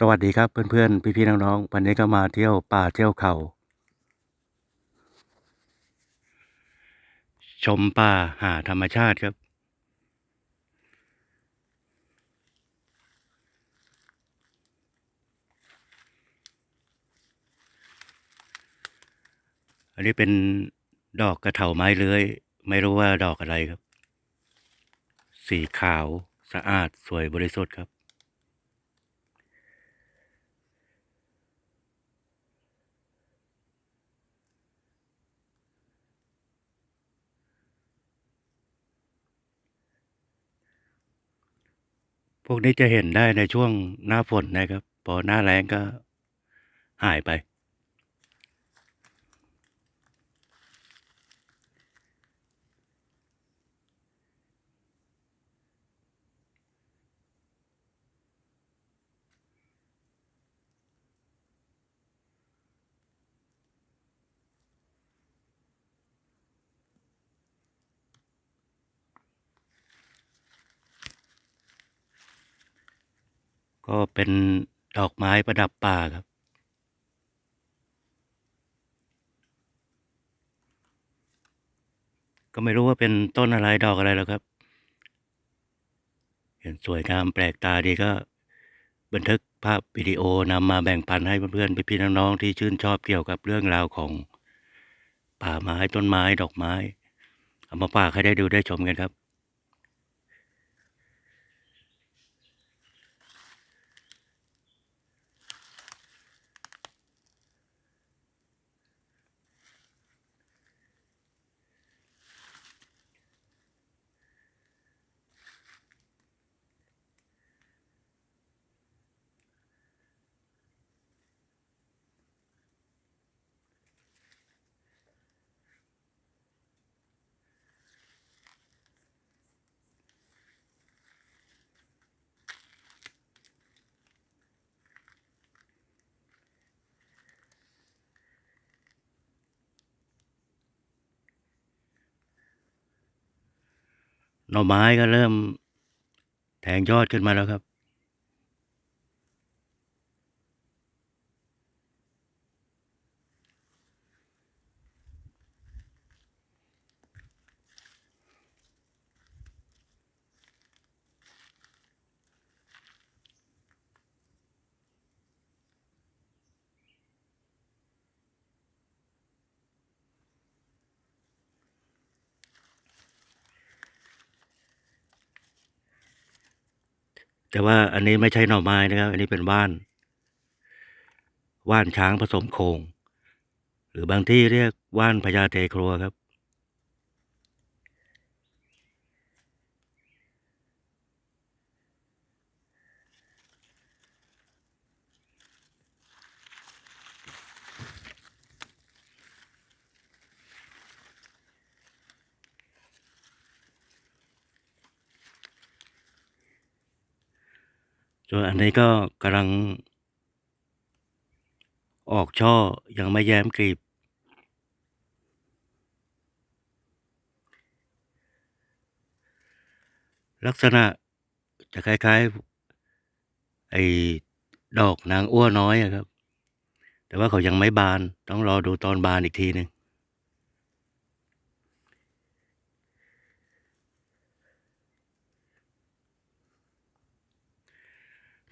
สวัสดีครับเพื่อนๆ พี่ๆ น้องๆ วันนี้ก็มาเที่ยวป่าเที่ยวเขา ชมป่าหาธรรมชาติครับ อันนี้เป็นดอกกระเถาไม้เลื้อย ไม่รู้ว่าดอกอะไรครับ สีขาวสะอาดสวยบริสุทธิ์ครับ พวกนี้จะเห็นได้ในช่วงหน้าฝนนะครับ พอหน้าแล้งก็หายไป ก็เป็นดอกไม้ประดับป่าครับ ก็ไม่รู้ว่าเป็นต้นอะไรดอกอะไรแล้วครับ เห็นสวยงามแปลกตาดีก็บันทึกภาพวิดีโอนำมาแบ่งปันให้เพื่อนๆพี่ๆน้องๆที่ชื่นชอบเกี่ยวกับเรื่องราวของป่าไม้ต้นไม้ดอกไม้ เอามาฝากให้ได้ดูได้ชมกันครับ หน่อไม้ก็เริ่มแทงยอดขึ้นมาแล้วครับ แต่ว่าอันนี้ไม่ใช่หน่อไม้นะครับ อันนี้เป็นว่าน ว่านช้างผสมโคง หรือบางที่เรียกว่านพญาเทครัวครับ ส่วนอันนี้ก็กำลัง ออกช่อยังไม่แย้มกลีบ ลักษณะจะคล้ายๆ ไอ้ดอกนางอ้วน้อยอะครับ แต่ว่าเขายังไม่บาน ต้องรอดูตอนบานอีกทีหนึ่ง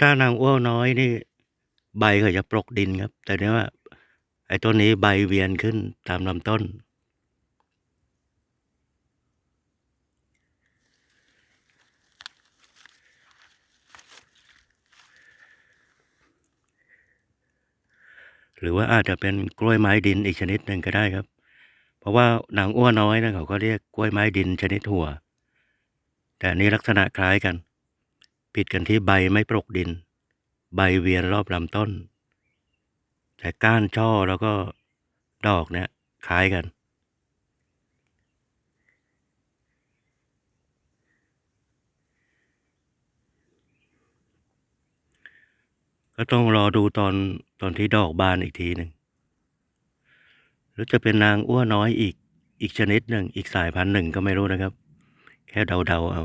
ถ้านางอ้วน้อยนี่ ใบเขาจะปรกดินครับ แต่เนี้ยว่า ไอ้ต้นนี้ใบเวียนขึ้นตามลำต้น หรือว่าอาจจะเป็นกล้วยไม้ดินอีกชนิดหนึ่งก็ได้ครับ เพราะว่านางอ้วน้อยนะเขาก็เรียกกล้วยไม้ดินชนิดหัว แต่อันนี้ลักษณะคล้ายกัน ผิดกันที่ใบไม่ปรกดิน ใบเวียนรอบลำต้น แต่ก้านช่อแล้วก็ดอกเนี่ยคล้ายกัน ก็ต้องรอดูตอนตอนที่ดอกบานอีกทีหนึ่งหรือจะเป็นนางอ้วน้อยอีกอีกชนิดหนึ่งอีกสายพันธุ์หนึ่งก็ไม่รู้นะครับ แค่เดาๆเอา